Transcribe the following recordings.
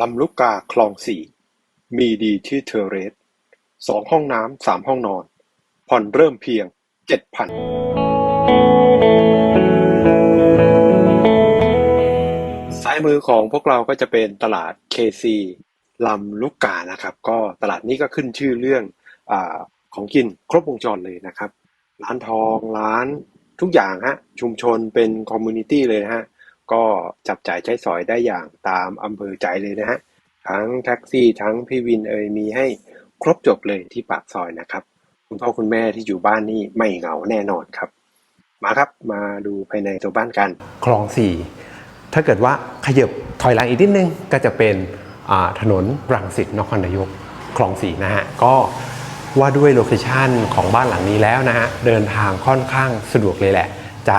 ลำลูกกาคลองสี่ มีดีที่เทอร์เรสสองห้องน้ำสามห้องนอน ผ่อนเริ่มเพียง เจ็ดพันซ้ายมือของพวกเราก็จะเป็นตลาด KC ลำลูกกานะครับ ก็ตลาดนี้ก็ขึ้นชื่อเรื่องอของกินครบวงจรเลยนะครับ ร้านทองร้านทุกอย่างฮะ ชุมชนเป็นคอมมูนิตี้เลยนะฮะ ก็จับจ่ายใช้สอยได้อย่างตามอำเภอใจเลยนะฮะ ทั้งแท็กซี่ทั้งพี่วินเอยมีให้ครบจบเลยที่ปากซอยนะครับ คุณพ่อคุณแม่ที่อยู่บ้านนี่ไม่เหงาแน่นอนครับ มาครับมาดูภายในตัวบ้านกัน คลองสี่ถ้าเกิดว่าขยับถอยหลังอีกนิดนึงก็จะเป็นถนนรังสิตนครนายกคลองสี่นะฮะก็ว่าด้วยโลเคชันของบ้านหลังนี้แล้วนะฮะเดินทางค่อนข้างสะดวกเลยแหละ จะ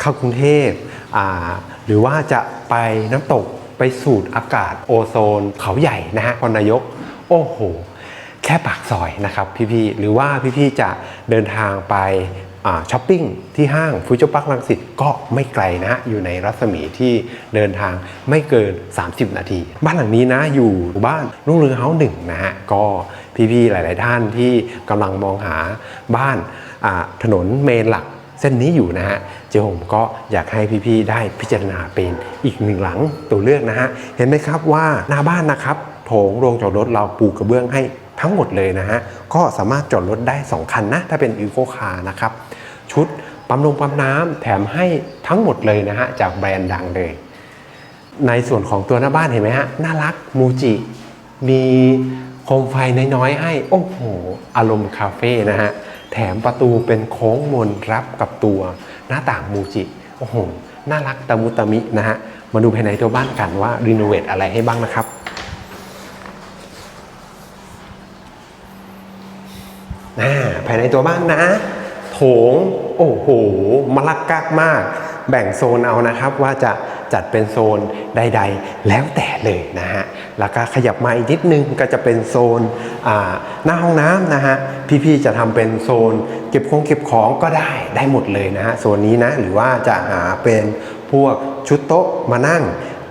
เข้ากรุงเทพอ่า หรือว่าจะไปน้ำตกไปสูดอากาศโอโซน เขาใหญ่นะฮะนครนายก โอ้โห แค่ปากซอยนะครับพี่ๆ หรือว่าพี่ๆ จะเดินทางไปช้อปปิ้งที่ห้างฟูเจอร์พาร์คลังสิตก็ไม่ไกลนะฮะอยู่ในรัศมีที่เดินทางไม่เกิน 30 นาที บ้านหลังนี้นะอยู่บ้านรุ่งเรืองเฮาส์หนึ่งนะฮะก็พี่ๆ หลาย ๆ ท่านที่กำลังมองหาบ้านถนนเมนหลัก เส้นนี้อยู่นะฮะเจ้าผมก็อยากให้พี่ๆได้พิจารณาเป็นอีกหนึ่งหลังตัวเลือกนะฮะเห็นไหมครับว่าหน้าบ้านนะครับโถงโรงจอดรถเราปูกระเบื้องให้ทั้งหมดเลยนะฮะก็สามารถจอดรถได้ 2 คันนะถ้าเป็นอีโคคาร์นะครับชุดปั๊มลงปั๊มน้ำแถมให้ทั้งหมดเลยนะฮะจากแบรนด์ดังเลยในส่วนของตัวหน้าบ้านเห็นไหมฮะน่ารักมูจิ มีโคมไฟน้อยๆให้ โอ้โห อารมณ์คาเฟ่นะฮะ แถมประตูเป็นโค้งมนรับกับตัวหน้าต่างมูจิ โอ้โห น่ารักตะมุตะมินะฮะ มาดูภายในตัวบ้านกันว่ารีโนเวทอะไรให้บ้างนะครับอ่าภายในตัวบ้านนะ โถง โอ้โหมลักกักมาก แบ่งโซนเอานะครับว่าจะ จัดเป็นโซนใด ๆ แล้วแต่เลยนะฮะ แล้วก็ขยับมาอีกนิดนึงก็จะเป็นโซนอ่าหน้าห้องน้ำนะฮะ พี่ๆจะทำเป็นโซนเก็บของเก็บของก็ได้ได้หมดเลยนะฮะโซนนี้นะหรือว่าจะหาเป็นพวกชุดโต๊ะมานั่ง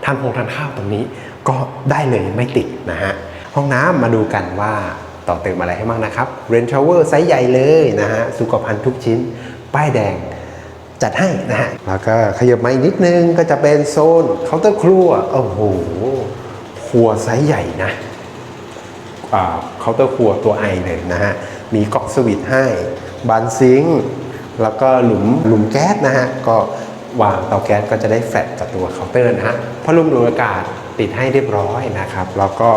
ทานพงทานข้าวตรงนี้ก็ได้เลยไม่ติดนะฮะห้องน้ำมาดูกันว่าต่อเติมอะไรให้บ้างนะครับเรนชาวเวอร์ไซส์ใหญ่เลยนะฮะสุขภัณฑ์ทุกชิ้น ป้ายแดง จัดให้นะฮะ แล้วก็ขยับมาอีกนิดนึงก็จะเป็นโซนเคาน์เตอร์ครัว โอ้โห ครัวไซส์ใหญ่นะเคาน์เตอร์ครัวตัวไอเลยนะฮะ มีก๊อกสวิตช์ให้ บานซิงแล้วก็หลุมหลุมแก๊สนะฮะ ก็วางเตาแก๊สก็จะได้แฟลตจากตัวเคาน์เตอร์นะฮะพัดลมดูดอากาศติดให้เรียบร้อยนะครับ แล้วก็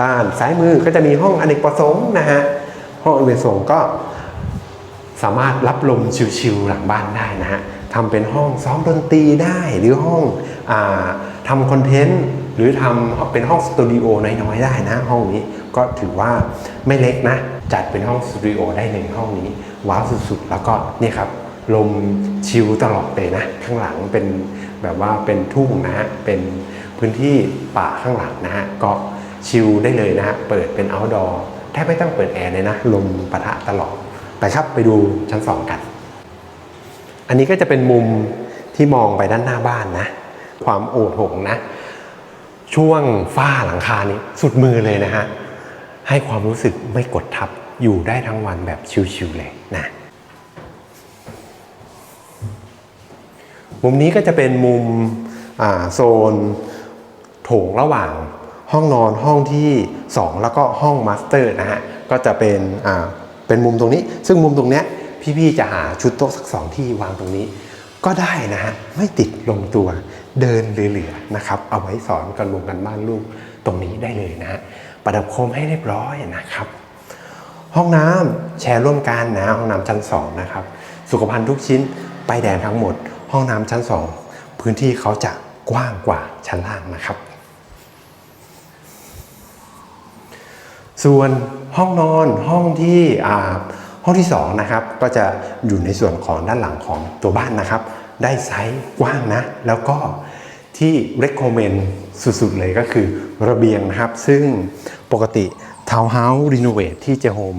ด้านซ้ายมือก็จะมีห้องอเนกประสงค์นะฮะ ห้องอเนกประสงค์ก็ สามารถรับลมชิวๆหลังบ้านได้นะฮะทำเป็นห้องซ้อมดนตรีได้หรือห้องอทำคอนเทนต์หรือทำเป็นห้องสตูดิโอน้อยๆได้นะ ห้องนี้ก็ถือว่าไม่เล็กนะ จัดเป็นห้องสตูดิโอได้ในห้องนี้ว้าวสุดๆ แล้วก็นี่ครับลมชิลตลอดเลยนะ ข้างหลังเป็นแบบว่าเป็นทุ่งนะฮะเป็นพื้นที่ป่าข้างหลังนะฮะก็ชิลได้เลยนะฮะเปิดเป็น outdoor แทบไม่ต้องเปิดแอร์เลยนะ ลมปะทะตลอด ไปครับไปดูชั้นสองกัน อันนี้ก็จะเป็นมุมที่มองไปด้านหน้าบ้านนะ ความโอดโถงนะ ช่วงฝ้าหลังคานี้สุดมือเลยนะฮะ ให้ความรู้สึกไม่กดทับอยู่ได้ทั้งวันแบบชิวๆเลยนะ มุมนี้ก็จะเป็นมุมโซนโถงระหว่างห้องนอนห้องที่ 2 แล้วก็ห้องมาสเตอร์นะฮะ ก็จะเป็น เป็นมุมตรงนี้ ซึ่งมุมตรงเนี้ยพี่ๆจะหาชุดโต๊ะสักสองที่วางตรงนี้ ก็ได้นะฮะไม่ติดลงตัวเดินเหลือๆนะครับ เอาไว้สอนกันลงกันบ้านลูกตรงนี้ได้เลยนะฮะประดับโคมให้เรียบร้อยนะครับ ห้องน้ำแชร์ร่วมกันนะห้องน้ำชั้นสองนะครับสุขภัณฑ์ทุกชิ้นไปายแดงทั้งหมด ห้องน้ำชั้นสองพื้นที่เขาจะกว้างกว่าชั้นล่างนะครับ ส่วนห้องนอนห้องที่ห้องที่สองนะครับก็จะอยู่ในส่วนของด้านหลังของตัวบ้านนะครับ ได้ไซส์กว้างนะ แล้วก็ที่ recommend สุดๆ เลยก็คือระเบียงนะครับ ซึ่งปกติทาวน์เฮาส์รีโนเวทที่เจโฮม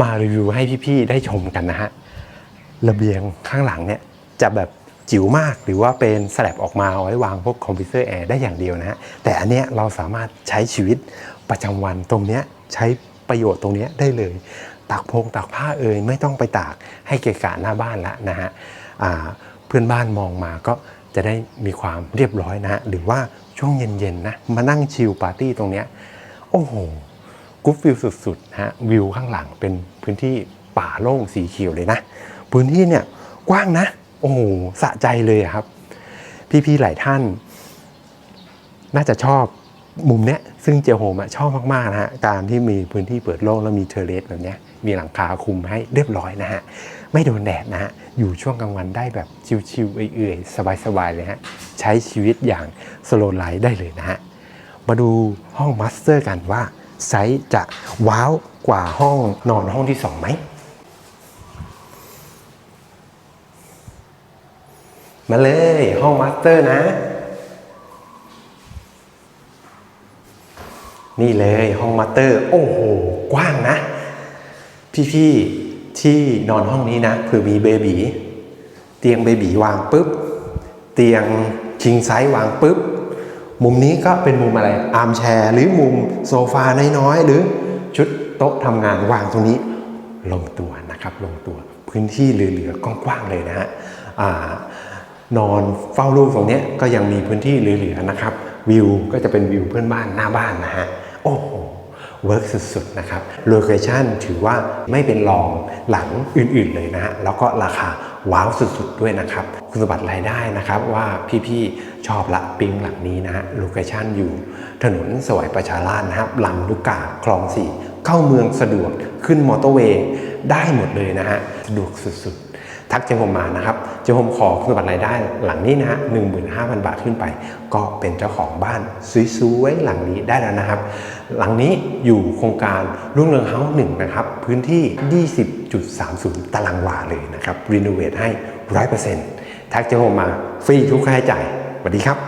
มารีวิวให้พี่ๆ ได้ชมกันนะฮะ ระเบียงข้างหลังเนี่ยจะแบบจิ๋วมากหรือว่าเป็นสลับออกมาเอาไว้วางพวกคอมพิวเตอร์แอร์ได้อย่างเดียวนะฮะ แต่อันเนี้ยเราสามารถใช้ชีวิต ประจำวันตรงเนี้ยใช้ประโยชน์ตรงเนี้ยได้เลย ตากพงตากผ้าเอ่ยไม่ต้องไปตากให้เกะกะหน้าบ้านละนะฮะเพื่อนบ้านมองมาก็จะได้มีความเรียบร้อยนะฮะหรือว่าช่วงเย็นๆนะมานั่งชิลปาร์ตี้ตรงเนี้ยโอ้โหกู๊ดวิวสุดๆนะฮะวิวข้างหลังเป็นพื้นที่ป่าโล่งสีเขียวเลยนะ พื้นที่เนี่ยกว้างนะ โอ้โหสะใจเลยครับ พี่ๆหลายท่าน น่าจะชอบ มุมเนี้ยซึ่งเจโฮมอะชอบมากๆนะฮะการที่มีพื้นที่เปิดโล่งแล้วมีเทเรสแบบเนี้ยมีหลังคาคุมให้เรียบร้อยนะฮะไม่โดนแดดนะฮะอยู่ช่วงกลางวันได้แบบชิวๆเอื่อยๆ สบายๆเลยฮะใช้ชีวิตอย่างสโลไลฟ์ได้เลยนะฮะมาดูห้องมาสเตอร์กันว่าไซส์จะว้าวกว่าห้องนอนห้องที่สองไหมมาเลยห้องมาสเตอร์นะ นี่เลยห้องมาสเตอร์ โอ้โห กว้างนะ พี่ๆที่นอนห้องนี้นะเผื่อมีเบบีเตียงเบบีวางปุ๊บ เตียงคิงไซส์วางปุ๊บ มุมนี้ก็เป็นมุมอะไรอาร์มแชร์หรือมุมโซฟาน้อยๆ หรือชุดโต๊ะทำงานวางตรงนี้ ลงตัวนะครับ ลงตัวพื้นที่เหลือๆกว้างๆเลยนะฮะนอนเฝ้าลูกตรงเนี้ยก็ยังมีพื้นที่เหลือๆนะครับ วิวก็จะเป็นวิวเพื่อนบ้านหน้าบ้านนะฮะ โอ้โหเวิร์กสุดๆนะครับโลเคชันถือว่าไม่เป็นรองหลังอื่นๆเลยนะฮะแล้วก็ราคาว้าวสุดๆด้วยนะครับ คุณสมบัติรายได้นะครับว่าพี่ๆชอบละปิงหลังนี้นะฮะโลเคชันอยู่ถนนสวยประชาราษฎร์นะครับลำลูกกาคลองสี่เข้าเมืองสะดวกขึ้นมอเตอร์เวย์ได้หมดเลยนะฮะสะดวกสุดๆ ทักเจมผมมานะครับเจมผมขอคุณสมบัติรายได้หลังนี้นะฮะหนึ่งหมื่นห้าพันบาทขึ้นไป ก็เป็นเจ้าของบ้านสวยๆหลังนี้ได้แล้วนะครับ หลังนี้อยู่โครงการรุ่งเรืองเฮาส์หนึ่งนะครับ พื้นที่ 20.30 ตารางวาเลยนะครับรีโนเวทให้ร้อยเปอร์เซ็นต์ทักเจมผมมาฟรีทุกค่าใช้จ่ายสวัสดีครับ